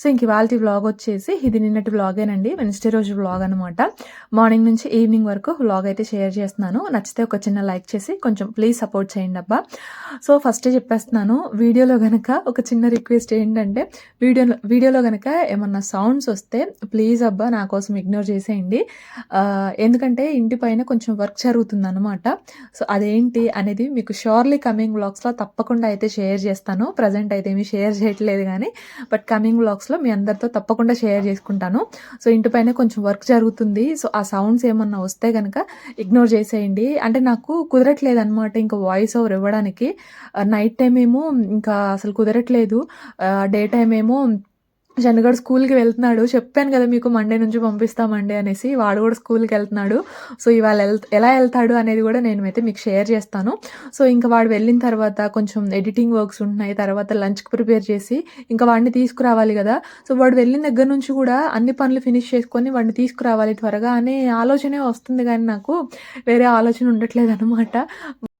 So ఇంక ఇవాళ vlog వచ్చేసి ఇది నిన్నటి వ్లాగేనండి వెన్స్డే రోజు వ్లాగ్ అనమాట మార్నింగ్ నుంచి ఈవినింగ్ వరకు వ్లాగ్ అయితే షేర్ చేస్తున్నాను. నచ్చితే ఒక చిన్న లైక్ చేసి కొంచెం ప్లీజ్ సపోర్ట్ చేయండి అబ్బా. సో ఫస్టే చెప్పేస్తున్నాను వీడియోలో కనుక ఒక చిన్న రిక్వెస్ట్ ఏంటంటే వీడియోలో వీడియోలో కనుక ఏమన్నా సౌండ్స్ వస్తే ప్లీజ్ అబ్బా నా కోసం ఇగ్నోర్ చేసేయండి. ఎందుకంటే ఇంటి పైన కొంచెం వర్క్ జరుగుతుంది అనమాట సో అదేంటి అనేది మీకు షోర్లీ కమింగ్ వ్లాగ్స్లో తప్పకుండా అయితే షేర్ చేస్తాను. ప్రజెంట్ అయితే ఏమీ షేర్ చేయట్లేదు కానీ బట్ కమింగ్ బాక్స్లో మీ అందరితో తప్పకుండా షేర్ చేసుకుంటాను. సో ఇంటి పైన కొంచెం వర్క్ జరుగుతుంది. సో ఆ సౌండ్స్ ఏమన్నా వస్తే కనుక ఇగ్నోర్ చేసేయండి. అంటే నాకు కుదరట్లేదు అనమాట ఇంకా వాయిస్ ఓవర్ ఇవ్వడానికి. నైట్ టైం ఏమో ఇంకా అసలు కుదరట్లేదు. డే టైం ఏమో శనగడు స్కూల్కి వెళ్తున్నాడు. చెప్పాను కదా మీకు మండే నుంచి పంపిస్తామండి అనేసి. వాడు కూడా స్కూల్కి వెళ్తున్నాడు. సో ఇవాళ ఎలా వెళ్తాడు అనేది కూడా నేను అయితే మీకు షేర్ చేస్తాను. సో ఇంకా వాడు వెళ్ళిన తర్వాత కొంచెం ఎడిటింగ్ వర్క్స్ ఉంటున్నాయి. తర్వాత లంచ్కి ప్రిపేర్ చేసి ఇంకా వాడిని తీసుకురావాలి కదా. సో వాడు వెళ్ళిన దగ్గర నుంచి కూడా అన్ని పనులు ఫినిష్ చేసుకొని వాడిని తీసుకురావాలి. త్వరగా అనే ఆలోచనే వస్తుంది కానీ నాకు వేరే ఆలోచన ఉండట్లేదు అనమాట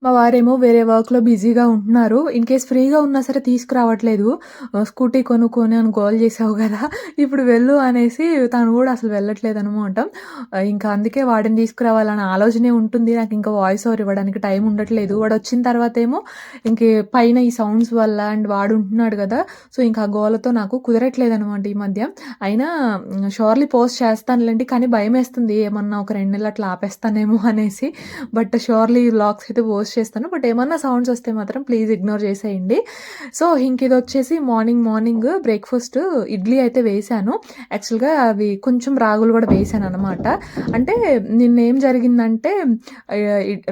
మా వారేమో వేరే వర్క్లో బిజీగా ఉంటున్నారు. ఇన్ కేస్ ఫ్రీగా ఉన్నా సరే తీసుకురావట్లేదు. స్కూటీ కొనుక్కొని అని గోల్ చేసావు కదా. ఇప్పుడు వెళ్ళు అనేసి తను కూడా అసలు వెళ్ళట్లేదు అనమాట ఇంకా అందుకే వాడిని తీసుకురావాలన్న ఆలోచనే ఉంటుంది. నాకు ఇంకా వాయిస్ ఓవర్ ఇవ్వడానికి టైం ఉండట్లేదు. వాడు వచ్చిన తర్వాత ఏమో ఇంక పైన ఈ సౌండ్స్ వల్ల అండ్ వాడు ఉంటున్నాడు కదా. సో ఇంకా ఆ గోలతో నాకు కుదరట్లేదు అనమాట ఈ మధ్య. అయినా షోర్లీ పోస్ట్ చేస్తానులేండి కానీ భయం వేస్తుంది ఏమన్నా ఒక రెండు నెలలు అట్లా ఆపేస్తానేమో అనేసి. బట్ షోర్లీ వ్లాగ్స్ అయితే పోస్ట్ చేస్తాను. బట్ ఏమన్నా సౌండ్స్ వస్తే మాత్రం ప్లీజ్ ఇగ్నోర్ చేసేయండి. సో ఇంక ఇది వచ్చేసి మార్నింగ్ మార్నింగ్ బ్రేక్ఫాస్ట్ ఇడ్లీ అయితే వేశాను యాక్చువల్గా అవి కొంచెం రాగులు కూడా వేశాను అనమాట అంటే నిన్న ఏం జరిగిందంటే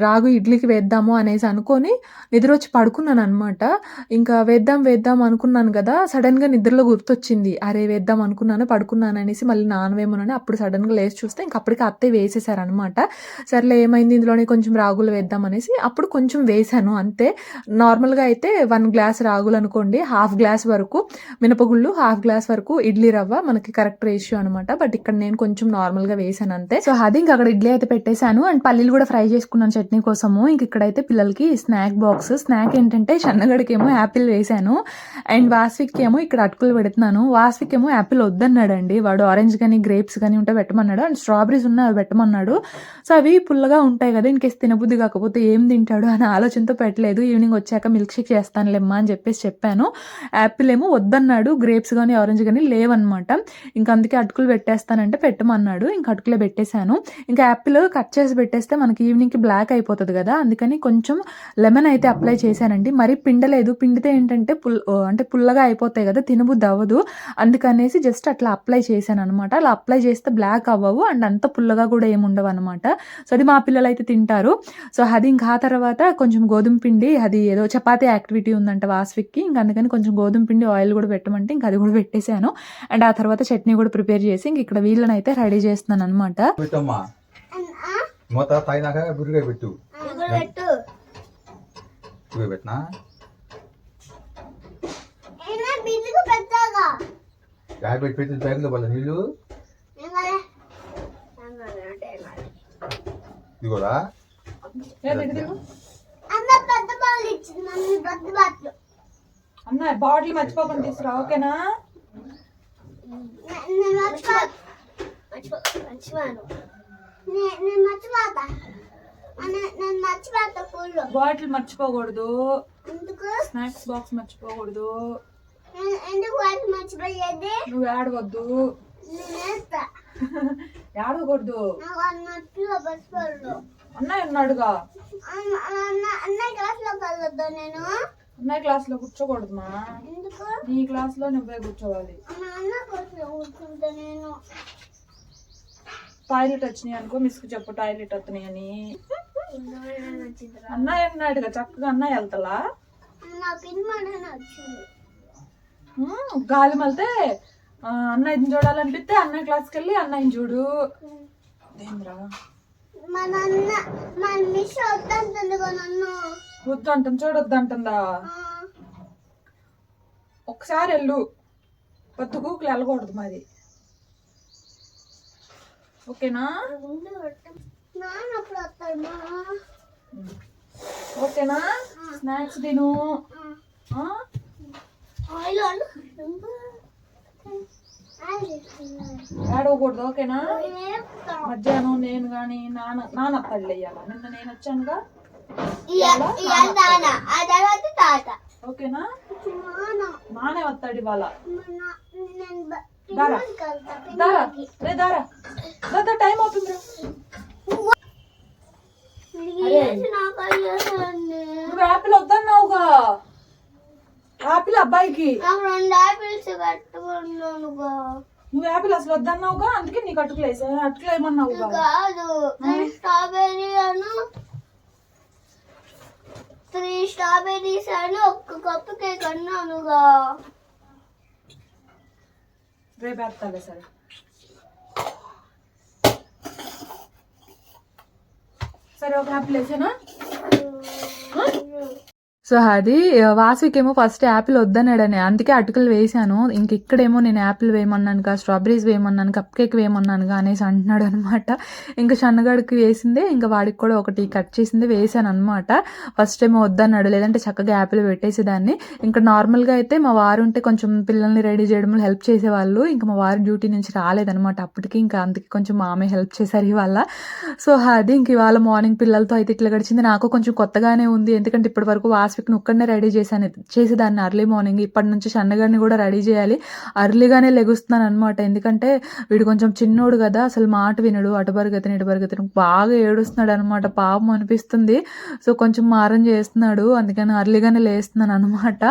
రాగు ఇడ్లీకి వేద్దాము అనేసి అనుకొని నిద్ర వచ్చి పడుకున్నాను అనమాట ఇంకా వేద్దాం వేద్దాం అనుకున్నాను కదా సడన్గా నిద్రలో గుర్తొచ్చింది. అరే వేద్దాం అనుకున్నాను పడుకున్నాను అనేసి మళ్ళీ నానవేమోనని అప్పుడు సడన్గా లేచి చూస్తే ఇంక అప్పటికి అత్తయ్య వేసేసారనమాట సర్లే ఏమైంది ఇందులోనే కొంచెం రాగులు వేద్దాం అనేసి అప్పుడు కొంచెం వేసాను అంతే. నార్మల్గా అయితే వన్ గ్లాస్ రాగులు అనుకోండి హాఫ్ గ్లాస్ వరకు మినపగుళ్ళు హాఫ్ గ్లాస్ వరకు ఇడ్లీ రవ్వ మనకి కరెక్ట్ రేషియో అనమాట బట్ ఇక్కడ నేను కొంచెం నార్మల్గా వేసాను అంతే. సో అది ఇంకా అక్కడ ఇడ్లీ అయితే పెట్టేశాను. అండ్ పల్లీలు కూడా ఫ్రై చేసుకున్నాను చట్నీ కోసము. ఇంక ఇక్కడైతే పిల్లలకి స్నాక్ బాక్స్. స్నాక్ ఏంటంటే సన్నగడికి ఏమో యాపిల్ వేసాను అండ్ వాస్విక్ ఏమో ఇక్కడ అటుకులు పెడుతున్నాను. వాస్విక్ ఏమో యాపిల్ వద్దన్నాడండి. వాడు ఆరెంజ్ కానీ గ్రేప్స్ కానీ ఉంటే పెట్టమన్నాడు. అండ్ స్ట్రాబెరీస్ ఉన్నాయి అవి పెట్టమన్నాడు. సో అవి పుల్లగా ఉంటాయి కదా ఇన్కేస్ తినబుద్ధి కాకపోతే ఏం తింటాడు? అనే ఆలోచనతో పెట్టలేదు. ఈవినింగ్ వచ్చాక మిల్క్ షేక్ చేస్తానులేమ్మా అని చెప్పేసి చెప్పాను. యాపిల్ ఏమో వద్దన్నాడు. గ్రేప్స్ కానీ ఆరెంజ్ కానీ లేవన్నమాట. ఇంకా అందుకే అటుకులు పెట్టేస్తానంటే పెట్టమన్నాడు. ఇంకా అటుకులే పెట్టేశాను. ఇంకా యాపిల్ కట్ చేసి పెట్టేస్తే మనకి ఈవినింగ్కి బ్లాక్ అయిపోతుంది కదా. అందుకని కొంచెం లెమన్ అయితే అప్లై చేశానండి. మరి పిండలేదు. పిండితే ఏంటంటే పుల్ అంటే పుల్లగా అయిపోతాయి కదా. తినబుద్ది అవ్వదు. అందుకనేసి జస్ట్ అట్లా అప్లై చేశాను అనమాట అలా అప్లై చేస్తే బ్లాక్ అవ్వవు. అండ్ అంత పుల్లగా కూడా ఏమి ఉండవు అనమాట సో అది మా పిల్లలు అయితే తింటారు. సో అది ఇంకా ఆ తర్వాత తర్వాత కొంచెం గోధుమ పిండి అది ఏదో చపాతీ యాక్టివిటీ ఉందంట వాస్విక్కి. ఇంక అందుకని కొంచెం గోధుమ పిండి ఆయిల్ కూడా పెట్టమంటే ఇంకా అది కూడా పెట్టేశాను. అండ్ ఆ తర్వాత చట్నీ కూడా ప్రిపేర్ చేసి ఇంక ఇక్కడ వీళ్ళని అయితే రెడీ చేస్తున్నాను అనమాట పెట్టు. పెట్టినా? పెట్టి వాళ్ళ నీళ్ళు. ఇదిగోరా. అన్న పెద్ద బాల్ ఇచ్చింది మమ్మీ పెద్ద బాట్లు అన్న బాటిల్ మర్చిపోకుండా తీసుకురా ఓకేనా నే- నేను మర్చిపో మర్చిపో మర్చిపోయాను నే- నేను మర్చిపోతా నే- నేను మర్చిపోతా పూలు బాటిల్ మర్చిపోకూడదు ఎందుకు స్నాక్స్ బాక్స్ మర్చిపోకూడదు నువ్వు ఆడవద్దు నేను అన్నయ్య ఉన్నాడుగా. అన్న అన్న- అన్నయ్య క్లాస్లో కలవద్దు నేను? అన్నయ్య క్లాస్లో కూర్చోకూడదు మా నీ క్లాస్లో నువ్వే కూర్చోవాలి. టాయిలెట్ వచ్చినాయి అనుకో మిస్కి చెప్పు టాయిలెట్ వస్తున్నాయి అని. అన్నయ్య ఉన్నాడుగా చక్కగా అన్నయ్య వెళ్తలా? గాలి మళ్తే అన్నయ్యని చూడాలనిపిస్తే అన్నయ్య క్లాస్కి వెళ్ళి అన్నయ్యని చూడు. అదేంద్రా మా అంటాం చూడొద్దు అంటుందా ఒకసారి వెళ్ళు. పత్తు కూకులు వెళ్ళకూడదు మరి. ఓకేనా? ఓకేనా? స్నాక్స్ తిను. ఆయిల్ ఏడవకూడదు ఓకేనా? మధ్యాహ్నం నేను కానీ నాన్న నాన్న పళ్ళు వేయాలా నిన్న నేను వచ్చానుగా? ఓకేనా? నానే వస్తాడు ఇవాళ. దారా. రే దారా. దాదా టైం అవుతుంది. నువ్వు యాపిల్ వద్దన్నావుగా. యాపిల్ అబ్బాయికి. రెండు ఆపిల్స్ కట్టుకున్నానుగా. నువ్వు యాపిల్ అసలు వద్దన్నావుగా? అందుకే నీకు అటుకులు వేసా. అటుకులు ఏమన్నావుగా కాదు. స్ట్రాబెర్రీ అను. త్రీ స్ట్రాబెర్రీస్ అని. ఒక్క కప్పు కేక్ అన్నానుగా రేపు వేస్తాలే సరే. సరే ఒక యాపిల్ వేసానా? సో అది వాసుకి ఏమో ఫస్ట్ యాపిల్ వద్దన్నాడని. అందుకే అటుకులు వేసాను ఇంక ఇక్కడేమో నేను యాపిల్ వేయమన్నాను కా స్ట్రాబెరీస్ వేయమన్నాను కప్ కేక్ వేయమన్నాను అనేసి అంటున్నాడు అనమాట. ఇంకా సన్నగాడికి వేసిందే ఇంకా వాడికి కూడా ఒకటి కట్ చేసింది వేసాను అనమాట. ఫస్ట్ ఏమో వద్దన్నాడు లేదంటే చక్కగా యాపిల్ పెట్టేసేదాన్ని. ఇంకా నార్మల్గా అయితే మా వారు ఉంటే కొంచెం పిల్లల్ని రెడీ చేయడంలో హెల్ప్ చేసేవాళ్ళు. ఇంకా మా వారు డ్యూటీ నుంచి రాలేదనమాట అప్పటికి. ఇంకా అందుకే కొంచెం మామే హెల్ప్ చేశారు ఇవాళ. సో అది ఇంక ఇవాళ మార్నింగ్ పిల్లలతో అయితే ఇట్లా గడిచింది. నాకు కొంచెం కొత్తగానే ఉంది. ఎందుకంటే ఇప్పటి వరకు వాస్విక్ని ఒక్కడనే రెడీ చేశాను. చేసేదాన్ని అర్లీ మార్నింగ్ ఇప్పటి నుంచి సన్నగాడిని కూడా రెడీ చేయాలి. అర్లీగానే లెగుస్తున్నాను అనమాట ఎందుకంటే వీడు కొంచెం చిన్నోడు కదా. అసలు మాట వినడు. అటు పరిగెత్తని ఇటు పరిగెత్తని బాగా ఏడుస్తున్నాడు అనమాట పాపం అనిపిస్తుంది. సో కొంచెం మారం చేస్తున్నాడు. అందుకని అర్లీగానే లేస్తున్నాను అనమాట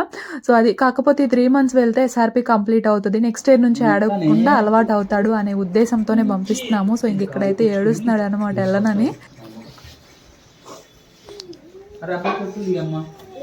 సో అది కాకపోతే ఈ త్రీ మంత్స్ వెళ్తే ఎస్ఆర్పి కంప్లీట్ అవుతుంది. నెక్స్ట్ ఇయర్ నుంచి ఆడకుండా అలవాటు అవుతాడు అనే ఉద్దేశంతోనే పంపిస్తున్నాము. సో ఇంక ఇక్కడైతే ఏడుస్తున్నాడు అనమాట వెళ్ళనని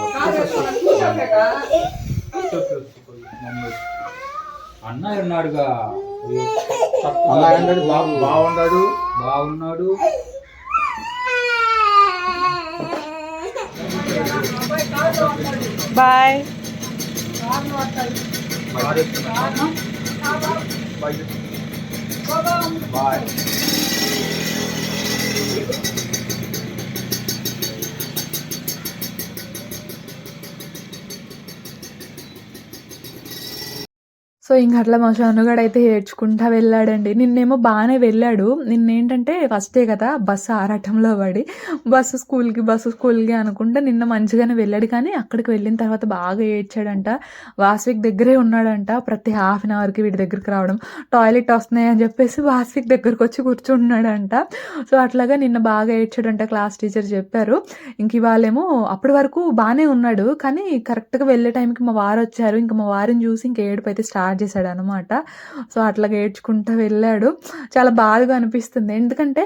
చెప్పాను ఉంటుంది నేను వచ్చేస్తున్నాగా మమ్మల్ని మమ్మరా నేనే పావు వేసుకొని వస్తాగా అన్న ఉన్నాడుగా. అలాగన్నాడు బాబు బాగున్నాడు బాగున్నాడు బాయ్ బాయ్. సో ఇంక అట్లా మా షనుగాడు అయితే ఏడ్చుకుంటా వెళ్ళాడండి. నిన్నేమో బాగానే వెళ్ళాడు. నిన్నేంటంటే ఫస్టే కదా బస్సు ఆరాటంలో పడి బస్సు స్కూల్కి బస్సు స్కూల్కి అనుకుంటే నిన్న మంచిగానే వెళ్ళాడు కానీ అక్కడికి వెళ్ళిన తర్వాత బాగా ఏడ్చాడంట. వాస్విక్ దగ్గరే ఉన్నాడంట ప్రతి హాఫ్ అన్ అవర్కి వీడి దగ్గరికి రావడం. టాయిలెట్ వస్తున్నాయి అని చెప్పేసి వాస్విక్ దగ్గరకు వచ్చి కూర్చున్నాడంట. సో అట్లాగా నిన్న బాగా ఏడ్చాడంట క్లాస్ టీచర్ చెప్పారు. ఇంక ఇవాళేమో అప్పటి వరకు బాగానే ఉన్నాడు కానీ కరెక్ట్గా వెళ్ళే టైంకి మా వారు వచ్చారు. ఇంకా మా వారిని చూసి ఇంక ఏడుపు అయితే స్టార్ట్ చేశాడు అనమాట సో అట్లా ఏడ్చుకుంటూ వెళ్ళాడు. చాలా బాధగా అనిపిస్తుంది. ఎందుకంటే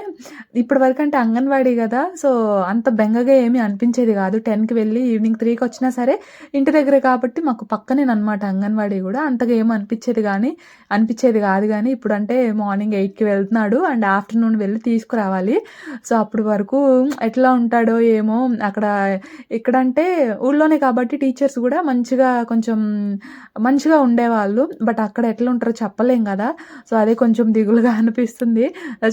ఇప్పటి వరకు అంటే అంగన్వాడీ కదా సో అంత బెంగగా ఏమీ అనిపించేది కాదు. టెన్కి వెళ్ళి ఈవినింగ్ త్రీకి వచ్చినా సరే ఇంటి దగ్గరే కాబట్టి మాకు పక్కనే అనమాట అంగన్వాడీ కూడా. అంతగా ఏమీ అనిపించేది కానీ అనిపించేది కాదు కానీ ఇప్పుడు అంటే మార్నింగ్ ఎయిట్కి వెళ్తున్నాడు. అండ్ ఆఫ్టర్నూన్ వెళ్ళి తీసుకురావాలి. సో అప్పటి వరకు ఎట్లా ఉంటాడో ఏమో అక్కడ ఇక్కడంటే ఊళ్ళోనే కాబట్టి టీచర్స్ కూడా మంచిగా కొంచెం మంచిగా ఉండేవాళ్ళు. బట్ అక్కడ ఎట్లా ఉంటారో చెప్పలేం కదా. సో అదే కొంచెం దిగులుగా అనిపిస్తుంది.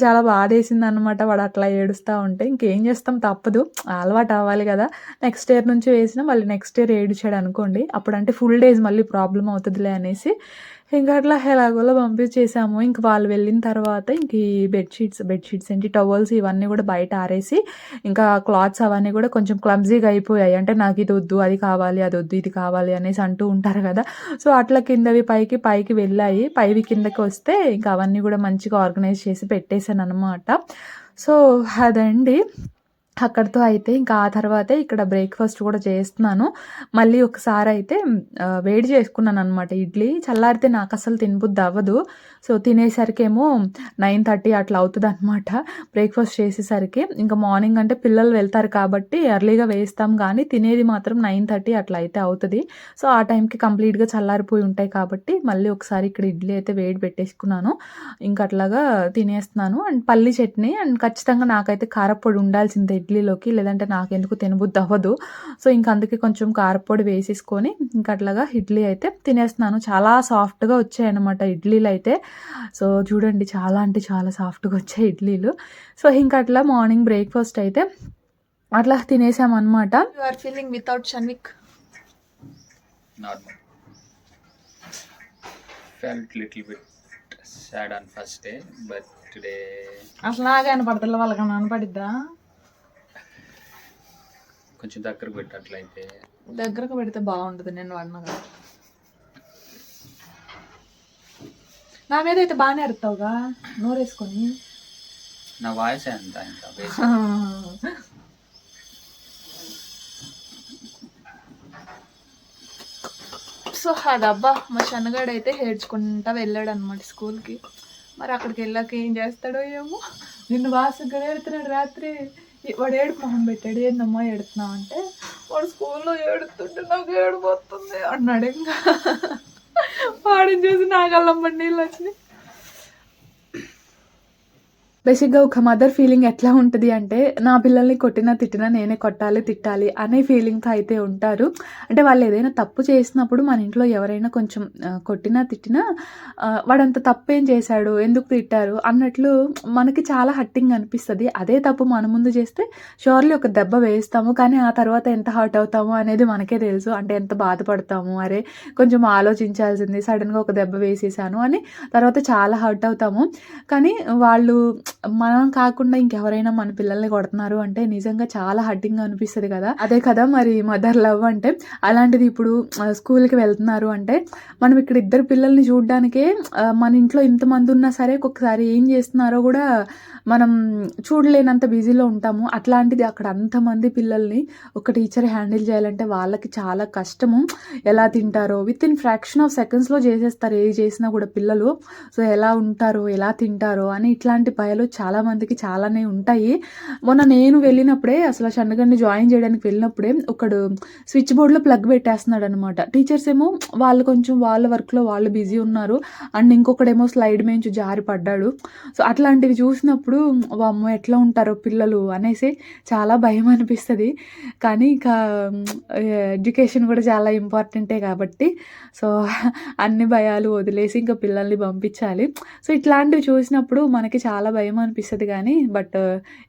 చాలా బాధేసింది అనమాట వాడు అట్లా ఏడుస్తూ ఉంటే ఇంకేం చేస్తాం తప్పదు. అలవాటు అవ్వాలి కదా. నెక్స్ట్ ఇయర్ నుంచి వేసినా మళ్ళీ నెక్స్ట్ ఇయర్ ఏడిచాడు అనుకోండి. అప్పుడంటే ఫుల్ డేస్ మళ్ళీ ప్రాబ్లం అవుతుందిలే అనేసి ఇంకా అట్లా ఎలాగోలా పంపించేసాము. ఇంక వాళ్ళు వెళ్ళిన తర్వాత ఇంక ఈ బెడ్షీట్స్ బెడ్షీట్స్ ఏంటి టవల్స్ ఇవన్నీ కూడా బయట ఆరేసి ఇంకా క్లాత్స్ అవన్నీ కూడా కొంచెం క్లమ్జీగా అయిపోయాయి. అంటే నాకు ఇది వద్దు అది కావాలి అది వద్దు ఇది కావాలి అనేసి అంటూ ఉంటారు కదా. సో అట్లా కిందవి పైకి పైకి వెళ్ళాయి. పైవి కిందకి వస్తే ఇంకా అవన్నీ కూడా మంచిగా ఆర్గనైజ్ చేసి పెట్టేశాను అనమాట సో అదండి. అక్కడితో అయితే ఇంకా ఆ తర్వాతే ఇక్కడ బ్రేక్ఫాస్ట్ కూడా చేస్తున్నాను. మళ్ళీ ఒకసారి అయితే వేడి చేసుకున్నాను అనమాట ఇడ్లీ. చల్లారితే నాకు అసలు తినబుద్ది అవ్వదు. సో తినేసరికేమో నైన్ థర్టీ అట్లా అవుతుంది అనమాట బ్రేక్ఫాస్ట్ చేసేసరికి. ఇంకా మార్నింగ్ అంటే పిల్లలు వెళ్తారు కాబట్టి ఎర్లీగా వేస్తాం కానీ తినేది మాత్రం నైన్ థర్టీ అట్లా అయితే అవుతుంది. సో ఆ టైంకి కంప్లీట్గా చల్లారిపోయి ఉంటాయి కాబట్టి మళ్ళీ ఒకసారి ఇక్కడ ఇడ్లీ అయితే వేడి పెట్టేసుకున్నాను. ఇంకా అట్లాగా తినేస్తున్నాను. అండ్ పల్లి చట్నీ అండ్ ఖచ్చితంగా నాకైతే కారపొడి ఉండాల్సిందే ఇడ్లీలోకి లేదంటే నాకెందుకు తినబుద్ధి అవ్వదు సో ఇంకా అందుకే కొంచెం కారపొడి వేసేసుకొని ఇంకా అట్లాగా ఇడ్లీ అయితే తినేస్తున్నాను. చాలా సాఫ్ట్గా వచ్చాయి అనమాట ఇడ్లీలు అయితే సో చూడండి చాలా అంటే చాలా సాఫ్ట్గా వచ్చాయి ఇడ్లీలు. సో ఇంకా అట్లా మార్నింగ్ బ్రేక్ఫాస్ట్ అయితే అట్లా తినేసామన్నమాట. You are feeling without Shanvik normal. Felt little bit sad on first day, but today అసలు నాగా కనపడతా వాళ్ళకి కనపడిద్దా కొంచెం దగ్గరకు పెట్టినట్లయితే దగ్గరకు పెడితే బాగుంటుంది నేను వాడినగా నా మీద అయితే బాగానే అడుగుతావుగా నోరేసుకొని. నా వాయిస్ ఎంత ఇంకా basic. సో అదబ్బా మా శనగాడు అయితే ఏడ్చుకుంటా వెళ్ళాడు అనమాట స్కూల్కి. మరి అక్కడికి వెళ్ళాక ఏం చేస్తాడో ఏమో. నిన్ను వాసంగా ఏడుతున్నాడు రాత్రి. వాడు ఏడుపు మొహం పెట్టాడు. ఏందమ్మా ఏడుతున్నావు అంటే వాడు స్కూల్లో ఏడుతుంటే నాకు ఏడుపోతుంది అన్నాడు ఇంకా. వాడిని చూసి నాకు అల్లం నీళ్ళు వచ్చినాయి. బేసిక్గా ఒక మదర్ ఫీలింగ్ ఎట్లా ఉంటుంది అంటే నా పిల్లల్ని కొట్టినా తిట్టినా నేనే కొట్టాలి తిట్టాలి అనే ఫీలింగ్తో అయితే ఉంటారు. అంటే వాళ్ళు ఏదైనా తప్పు చేసినప్పుడు మన ఇంట్లో ఎవరైనా కొంచెం కొట్టినా తిట్టినా వాడంత తప్పు ఏం చేశాడు ఎందుకు తిట్టారు అన్నట్లు మనకి చాలా హట్టింగ్ అనిపిస్తుంది. అదే తప్పు మన ముందు చేస్తే షోర్లీ ఒక దెబ్బ వేస్తాము కానీ ఆ తర్వాత ఎంత హర్ట్ అవుతాము అనేది మనకే తెలుసు. అంటే ఎంత బాధపడతాము అరే కొంచెం ఆలోచించాల్సింది సడన్గా ఒక దెబ్బ వేసేసాను అని తర్వాత చాలా హర్ట్ అవుతాము. కానీ వాళ్ళు మనం కాకుండా ఇంకెవరైనా మన పిల్లల్ని కొడుతున్నారు అంటే నిజంగా చాలా హర్టింగ్ అనిపిస్తుంది కదా. అదే కదా మరి మదర్ లవ్ అంటే. అలాంటిది ఇప్పుడు స్కూల్కి వెళ్తున్నారు అంటే మనం ఇక్కడ ఇద్దరు పిల్లల్ని చూడడానికే మన ఇంట్లో ఇంతమంది ఉన్నా సరే ఒక్కొక్కసారి ఏం చేస్తున్నారో కూడా మనం చూడలేనంత బిజీలో ఉంటాము. అట్లాంటిది అక్కడ అంతమంది పిల్లల్ని ఒక టీచర్ హ్యాండిల్ చేయాలంటే వాళ్ళకి చాలా కష్టము. ఎలా తింటారో విత్ ఇన్ ఫ్రాక్షన్ ఆఫ్ సెకండ్స్లో చేసేస్తారు. ఏది చేసినా కూడా పిల్లలు. సో ఎలా ఉంటారో ఎలా తింటారో అని ఇట్లాంటి భయాలు చాలా మందికి చాలానే ఉంటాయి. మొన్న నేను వెళ్ళినప్పుడే అసలు షన్నగండి జాయిన్ చేయడానికి వెళ్ళినప్పుడే ఒకడు స్విచ్ బోర్డ్లో ప్లగ్ పెట్టేస్తున్నాడు అనమాట టీచర్స్ ఏమో వాళ్ళు కొంచెం వాళ్ళ వర్క్లో వాళ్ళు బిజీ ఉన్నారు. అండ్ ఇంకొకడేమో స్లైడ్ మేంచి జారి పడ్డాడు. సో అట్లాంటివి చూసినప్పుడు అమ్మ ఎట్లా ఉంటారో పిల్లలు అనేసి చాలా భయం అనిపిస్తుంది. కానీ ఇంకా ఎడ్యుకేషన్ కూడా చాలా ఇంపార్టెంటే కాబట్టి సో అన్ని భయాలు వదిలేసి ఇంకా పిల్లల్ని పంపించాలి. సో ఇట్లాంటివి చూసినప్పుడు మనకి చాలా భయం అనిపిస్తుంది కానీ బట్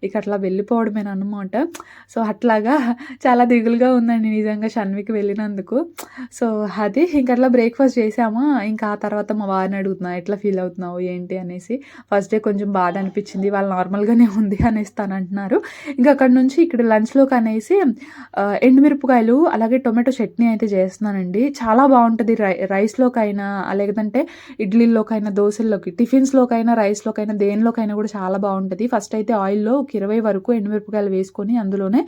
ఇక అట్లా వెళ్ళిపోవడమేనమాట సో అట్లాగా చాలా దిగులుగా ఉందండి నిజంగా షన్వికి వెళ్ళినందుకు. సో అది ఇంకా అట్లా బ్రేక్ఫాస్ట్ చేసామా ఇంకా ఆ తర్వాత మా వారిని అడుగుతున్నా ఎట్లా ఫీల్ అవుతున్నావు ఏంటి? అనేసి. ఫస్ట్ డే కొంచెం బాధ అనిపించింది వాళ్ళు నార్మల్గానే ఉంది అనేసి తను అంటున్నారు. ఇంకా అక్కడ నుంచి ఇక్కడ లంచ్లోకి అనేసి ఎండుమిరపకాయలు అలాగే టొమాటో చట్నీ అయితే చేస్తున్నానండి. చాలా బాగుంటుంది రై రైస్లోకైనా లేదంటే ఇడ్లీలోకైనా దోశల్లోకి టిఫిన్స్లోకైనా రైస్లోకైనా దేనిలోకైనా కూడా చాలా బాగుంటుంది. ఫస్ట్ అయితే ఆయిల్లో ఒక ఇరవై వరకు ఎండుమిరపకాయలు వేసుకొని అందులోనే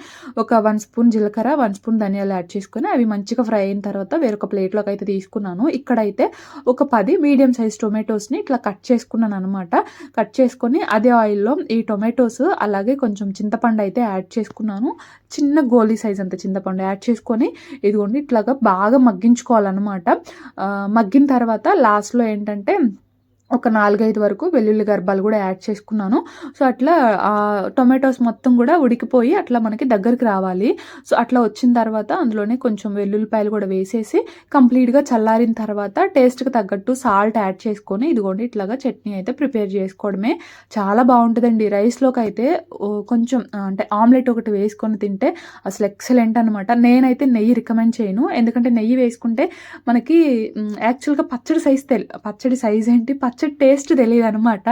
ఒక వన్ స్పూన్ జీలకర్ర వన్ స్పూన్ ధనియాలు యాడ్ చేసుకొని అవి మంచిగా ఫ్రై అయిన తర్వాత వేరొక ప్లేట్లోకి అయితే తీసుకున్నాను. ఇక్కడైతే ఒక పది మీడియం సైజ్ టొమాటోస్ని ఇట్లా కట్ చేసుకున్నాను అనమాట కట్ చేసుకొని అదే ఆయిల్లో ఈ టొమాటోస్ అలాగే కొంచెం చింతపండు అయితే యాడ్ చేసుకున్నాను. చిన్న గోలీ సైజ్ అంత చింతపండు యాడ్ చేసుకొని ఇదిగోండి ఇట్లాగా బాగా మగ్గించుకోవాలన్నమాట. మగ్గిన తర్వాత లాస్ట్లో ఏంటంటే ఒక నాలుగైదు వరకు వెల్లుల్లి గర్భాలు కూడా యాడ్ చేసుకున్నాను. సో అట్లా ఆ టొమాటోస్ మొత్తం కూడా ఉడికిపోయి అట్లా మనకి దగ్గరికి రావాలి. సో అట్లా వచ్చిన తర్వాత అందులోనే కొంచెం వెల్లుల్లిపాయలు కూడా వేసేసి కంప్లీట్గా చల్లారిన తర్వాత టేస్ట్కి తగ్గట్టు సాల్ట్ యాడ్ చేసుకొని ఇదిగోండి ఇట్లాగా చట్నీ అయితే ప్రిపేర్ చేసుకోవడమే. చాలా బాగుంటుందండి. రైస్లోకి అయితే కొంచెం అంటే ఆమ్లెట్ ఒకటి వేసుకొని తింటే అసలు ఎక్సలెంట్ అనమాట నేనైతే నెయ్యి రికమెండ్ చేయను. ఎందుకంటే నెయ్యి వేసుకుంటే మనకి యాక్చువల్గా పచ్చడి సైజ్ తెల్ పచ్చడి సైజ్ ఏంటి? పచ్చడి వచ్చే టేస్ట్ తెలియదు అనమాట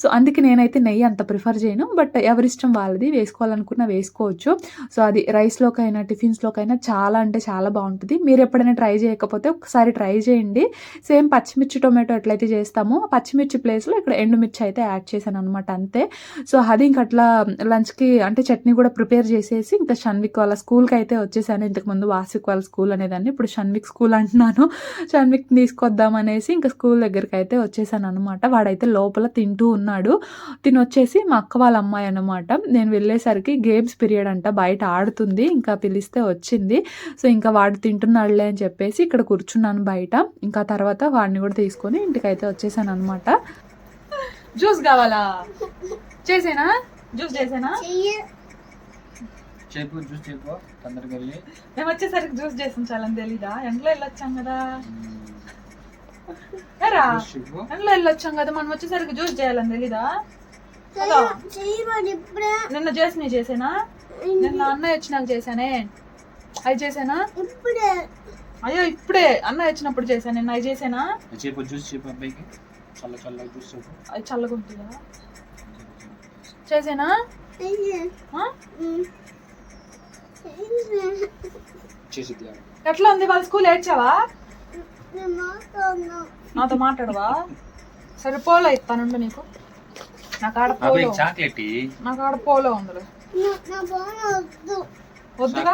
సో అందుకే నేనైతే నెయ్యి అంత ప్రిఫర్ చేయను. బట్ ఎవరిష్టం వాళ్ళది వేసుకోవాలనుకున్న వేసుకోవచ్చు. సో అది రైస్లోకైనా టిఫిన్స్లోకైనా చాలా అంటే చాలా బాగుంటుంది. మీరు ఎప్పుడైనా ట్రై చేయకపోతే ఒకసారి ట్రై చేయండి. సేమ్ పచ్చిమిర్చి టొమాటో ఎట్లయితే చేస్తామో పచ్చిమిర్చి ప్లేస్లో ఇక్కడ ఎండుమిర్చి అయితే యాడ్ చేశాను అనమాట అంతే. సో అది ఇంక అట్లా లంచ్కి అంటే చట్నీ కూడా ప్రిపేర్ చేసేసి ఇంకా షన్విక్ వాళ్ళ స్కూల్కి అయితే వచ్చేసాను. ఇంతకుముందు వాసిక్ వాళ్ళ స్కూల్ అనేదాన్ని. ఇప్పుడు షన్విక్ స్కూల్ అంటున్నాను. షన్విక్ తీసుకొద్దాం అనేసి ఇంకా స్కూల్ దగ్గరికి అయితే వచ్చేసాను అనమాట వాడైతే లోపల తింటూ ఉన్నాడు. తిని వచ్చేసి మా అక్క వాళ్ళ అమ్మాయి అనమాట నేను వెళ్ళేసరికి గేమ్స్ పీరియడ్ అంట బయట ఆడుతుంది. ఇంకా పిలిస్తే వచ్చింది. సో ఇంకా వాడు తింటున్నాడులే అని చెప్పేసి ఇక్కడ కూర్చున్నాను బయట. ఇంకా తర్వాత వాడిని కూడా తీసుకొని ఇంటికైతే వచ్చేసాను అనమాట జ్యూస్ కావాలా? చేసేనా? జ్యూస్ చేసేనా? చెప్పు చూసి చెప్పు. తొందరగా వెళ్ళి. మేము వచ్చేసరికి జ్యూస్ చేసించాలని తెలీదా? ఎండలో వెళ్ళొచ్చాం కదా. ఎండలో వెళ్ళొచ్చాం కదా మనం వచ్చేసరికి జ్యూస్ చేయాలని తెలీదా? నిన్న చేసి నీ చేసేనా? నిన్న అన్నయ్య వచ్చినాక చేశానే. అవి చేసేనా? ఇప్పుడే. అయ్యో ఇప్పుడే. అన్నయ్య వచ్చినప్పుడు చేశాను. నిన్న అవి చేసేనా? చెప్పు చూసి చెప్పు అబ్బాయికి. చల్ల చల్లగా చూసి చెప్పు. అది చల్లగా ఉంటుంది కదా. చేసేనా? ఎట్లా ఉంది? వాళ్ళ స్కూల్ ఏడ్చావా? నాతో మాట్లాడవా? సరే పోలో ఇస్తానుండు నీకు. నాకు ఆడ పోలో చాక్లెట్ నాకు ఆడ పోలో వద్దు వద్దుగా?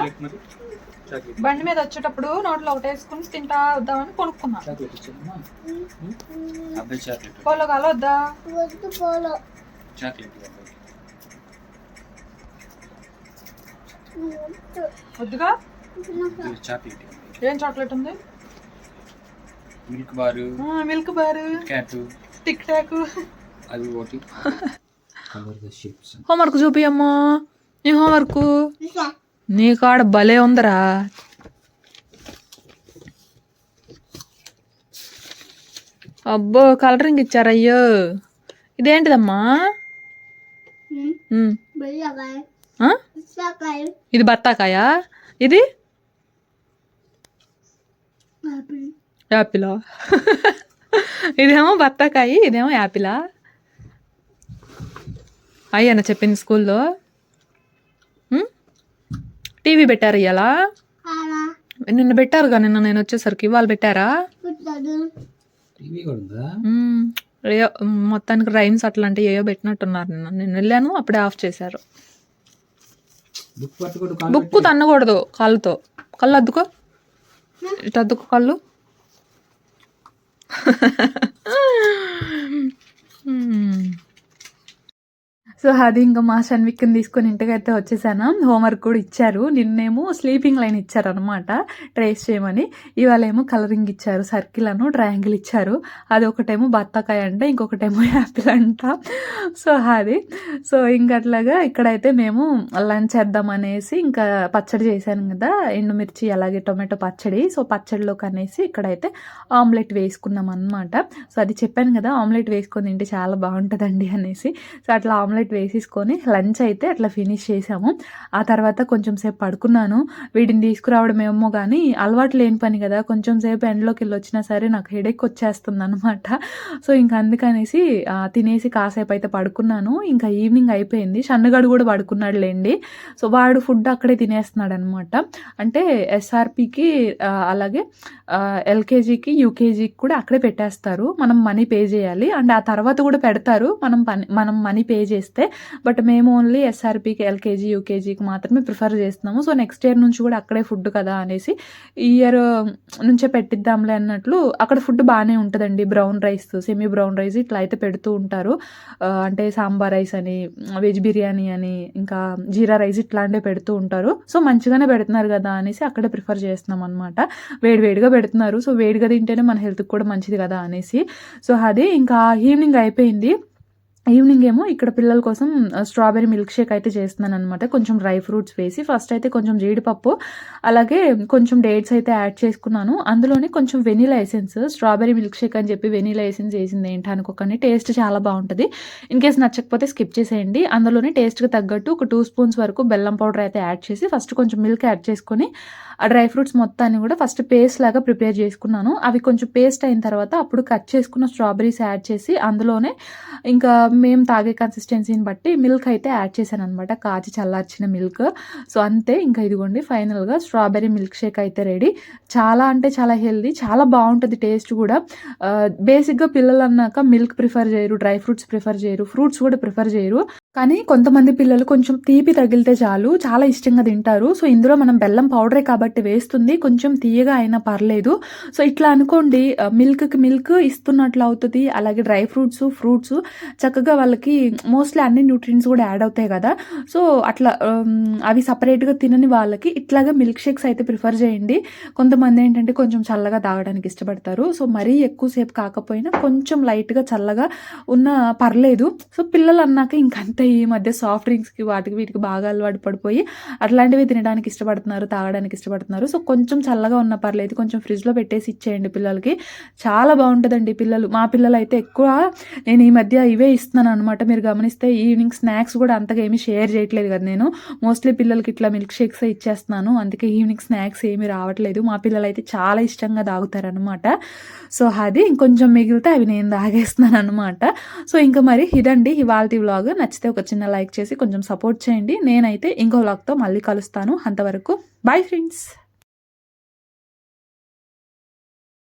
బండి మీద వచ్చేటప్పుడు నోట్లో ఒకటి వేసుకుని తింటా వద్దామని కొనుక్కున్నా. పోలో కాల వద్దా? పోలో. వద్దుగా? ఏం చాక్లెట్ ఉంది? Milk bar. Milk bar. Cat tick. Tack అది ఒకటి. కలర్ ద షిప్స్ హోంవర్క్ చూపియమ్మా నీ హోంవర్క్ నీ కాడ భలే ఉందరా. అబ్బో కలరింగ్ ఇచ్చారు అయ్యో. ఇదేంటిదమ్మా? ఇది బత్తాకాయా? ఇది? యాపిలా. ఇదేమో బత్తాకాయ ఇదేమో యాపిలా. అయ్యన్న చెప్పింది స్కూల్లో? టీవీ పెట్టారు ఇయ్యాలా? కారా నిన్న పెట్టారుగా నిన్న నేను వచ్చేసరికి. వాళ్ళు పెట్టారా. ఏయో మొత్తానికి రైమ్స్ అట్లాంటివి ఏయో పెట్టినట్టున్నారు నిన్న. నేను వెళ్ళాను అప్పుడే ఆఫ్ చేశారు. బుక్ పట్టుకోడు బుక్ తన్నకూడదు కాళ్ళతో కళ్ళు అద్దుకో. ఇటు అద్దుకో కళ్ళు. మ్మ్. సో అది ఇంకా మా షన్విక్ని తీసుకొని ఇంటికైతే వచ్చేసాను. హోంవర్క్ కూడా ఇచ్చారు. నిన్నేమో స్లీపింగ్ లైన్ ఇచ్చారు అనమాట ట్రేస్ చేయమని. ఇవాళ ఏమో కలరింగ్ ఇచ్చారు సర్కిల్ అను ట్రయాంగిల్ ఇచ్చారు. అది ఒకటేమో బత్తాకాయ అంట ఇంకొకటేమో యాపిల్ అంట. సో అది. సో ఇంక అట్లాగా ఇక్కడైతే మేము లంచ్ చేద్దాం అనేసి ఇంకా పచ్చడి చేశాను కదా ఎండుమిర్చి అలాగే టొమాటో పచ్చడి. సో పచ్చడిలోకి అనేసి ఇక్కడైతే ఆమ్లెట్ వేసుకున్నాం అనమాట సో అది చెప్పాను కదా ఆమ్లెట్ వేసుకొని తింటే చాలా బాగుంటుందండి అనేసి. సో అట్లా ఆమ్లెట్ వేసేసుకొని లంచ్ అయితే అట్లా ఫినిష్ చేసాము. ఆ తర్వాత కొంచెం సేపు పడుకున్నాను. వీటిని తీసుకురావడం ఏమో కానీ అలవాటు లేని పని కదా. కొంచెం సేపు ఎండలోకి వెళ్ళి వచ్చినా సరే నాకు హెడేక్ వచ్చేస్తుంది అనమాట సో ఇంకా అందుకనేసి తినేసి కాసేపు అయితే పడుకున్నాను. ఇంకా ఈవినింగ్ అయిపోయింది. షన్నగాడు కూడా పడుకున్నాడు లేండి. సో వాడు ఫుడ్ అక్కడే తినేస్తున్నాడు అనమాట అంటే ఎస్ఆర్పికి అలాగే ఎల్కేజీకి యూకేజీకి కూడా అక్కడే పెట్టేస్తారు. మనం మనీ పే చేయాలి. అండ్ ఆ తర్వాత కూడా పెడతారు. మనం పని మనం మనీ పే చేస్తే బట్ మేము ఓన్లీ ఎస్ఆర్పికి ఎల్కేజీ యూకేజీకి మాత్రమే ప్రిఫర్ చేస్తున్నాము. సో నెక్స్ట్ ఇయర్ నుంచి కూడా అక్కడే ఫుడ్ కదా అనేసి ఈ ఇయర్ నుంచే పెట్టిద్దాంలే అన్నట్లు అక్కడ ఫుడ్ బాగానే ఉంటుందండి. Brown rice semi brown rice ఇట్లా అయితే పెడుతూ ఉంటారు. అంటే సాంబార్ రైస్ అని వెజ్ బిర్యానీ అని ఇంకా జీరా రైస్ ఇట్లాంటివి పెడుతూ ఉంటారు. సో మంచిగానే పెడుతున్నారు కదా అనేసి అక్కడే ప్రిఫర్ చేస్తున్నాం అనమాట వేడివేడిగా పెడుతున్నారు. సో వేడిగా తింటేనే మన హెల్త్కి కూడా మంచిది కదా అనేసి. సో అది ఇంకా ఈవినింగ్ అయిపోయింది. ఈవినింగ్ ఏమో ఇక్కడ పిల్లల కోసం స్ట్రాబెరీ మిల్క్ షేక్ అయితే చేస్తున్నాను అనమాట కొంచెం డ్రై ఫ్రూట్స్ వేసి ఫస్ట్ అయితే కొంచెం జీడిపప్పు అలాగే కొంచెం డేట్స్ అయితే యాడ్ చేసుకున్నాను. అందులోనే కొంచెం vanilla essence strawberry milkshake అని చెప్పి వెనీలా ఎసెన్స్ వేసింది ఏంటి అనుకోకండి. టేస్ట్ చాలా బాగుంటుంది. ఇన్ కేస్ నచ్చకపోతే స్కిప్ చేసేయండి. అందులోనే టేస్ట్కి తగ్గట్టు ఒక టూ స్పూన్స్ వరకు బెల్లం పౌడర్ అయితే యాడ్ చేసి ఫస్ట్ కొంచెం మిల్క్ యాడ్ చేసుకొని ఆ డ్రై ఫ్రూట్స్ మొత్తాన్ని కూడా ఫస్ట్ పేస్ట్ లాగా ప్రిపేర్ చేసుకున్నాను. అవి కొంచెం పేస్ట్ అయిన తర్వాత అప్పుడు కట్ చేసుకున్న స్ట్రాబెరీస్ యాడ్ చేసి అందులోనే ఇంకా మేము తాగే కన్సిస్టెన్సీని బట్టి మిల్క్ అయితే యాడ్ చేశాను అనమాట కాచి చల్లార్చిన మిల్క్ సో అంతే. ఇంకా ఇదిగోండి ఫైనల్గా స్ట్రాబెర్రీ మిల్క్ షేక్ అయితే రెడీ చాలా అంటే చాలా హెల్దీ చాలా బాగుంటుంది టేస్ట్ కూడా. Uh, బేసిక్గా పిల్లలు అన్నాక మిల్క్ ప్రిఫర్ చేయరు డ్రై ఫ్రూట్స్ ప్రిఫర్ చేయరు ఫ్రూట్స్ కూడా ప్రిఫర్ చేయరు. కానీ కొంతమంది పిల్లలు కొంచెం తీపి తగిలితే చాలు చాలా ఇష్టంగా తింటారు. సో ఇందులో మనం బెల్లం పౌడరే కాబట్టి వేస్తుంది. కొంచెం తీయగా అయినా పర్లేదు. సో ఇట్లా అనుకోండి మిల్క్కి మిల్క్ ఇస్తున్నట్లు అవుతుంది. అలాగే డ్రై ఫ్రూట్స్ ఫ్రూట్స్ చక్కగా వాళ్ళకి మోస్ట్లీ అన్ని న్యూట్రియన్స్ కూడా యాడ్ అవుతాయి కదా. సో అట్లా అవి సపరేట్గా తినని వాళ్ళకి ఇట్లాగా మిల్క్ షేక్స్ అయితే ప్రిఫర్ చేయండి. కొంతమంది ఏంటంటే కొంచెం చల్లగా తాగడానికి ఇష్టపడతారు. సో మరీ ఎక్కువసేపు కాకపోయినా కొంచెం లైట్గా చల్లగా ఉన్న పర్లేదు. సో పిల్లలు అన్నాక ఇంకంతే ఈ మధ్య సాఫ్ట్ డ్రింక్స్కి వాటికి వీటికి బాగా అలవాటు పడిపోయి అట్లాంటివి తినడానికి ఇష్టపడుతున్నారు తాగడానికి ఇష్టపడుతున్నారు. సో కొంచెం చల్లగా ఉన్న పర్లేదు కొంచెం ఫ్రిడ్జ్లో పెట్టేసి ఇచ్చేయండి పిల్లలకి. చాలా బాగుంటుందండి పిల్లలు. మా పిల్లలు అయితే ఎక్కువ నేను ఈ మధ్య ఇవే ఇస్తున్నాను అనమాట మీరు గమనిస్తే ఈవినింగ్ స్నాక్స్ కూడా అంతగా ఏమీ షేర్ చేయట్లేదు కదా నేను. మోస్ట్లీ పిల్లలకి ఇట్లా మిల్క్ షేక్స్ ఇచ్చేస్తున్నాను. అందుకే ఈవినింగ్ స్నాక్స్ ఏమీ రావట్లేదు. మా పిల్లలు అయితే చాలా ఇష్టంగా తాగుతారనమాట సో అది ఇంకొంచెం మిగిలితే అవి నేను తాగేస్తున్నాను అనమాట సో ఇంకా మరి ఇదండి ఇవాళ వ్లాగ్ నచ్చితే ఒక చిన్న లైక్ చేసి కొంచెం సపోర్ట్ చేయండి. నేనైతే ఇంకో వ్లాగ్తో మళ్ళీ కలుస్తాను. అంతవరకు బాయ్ ఫ్రెండ్స్.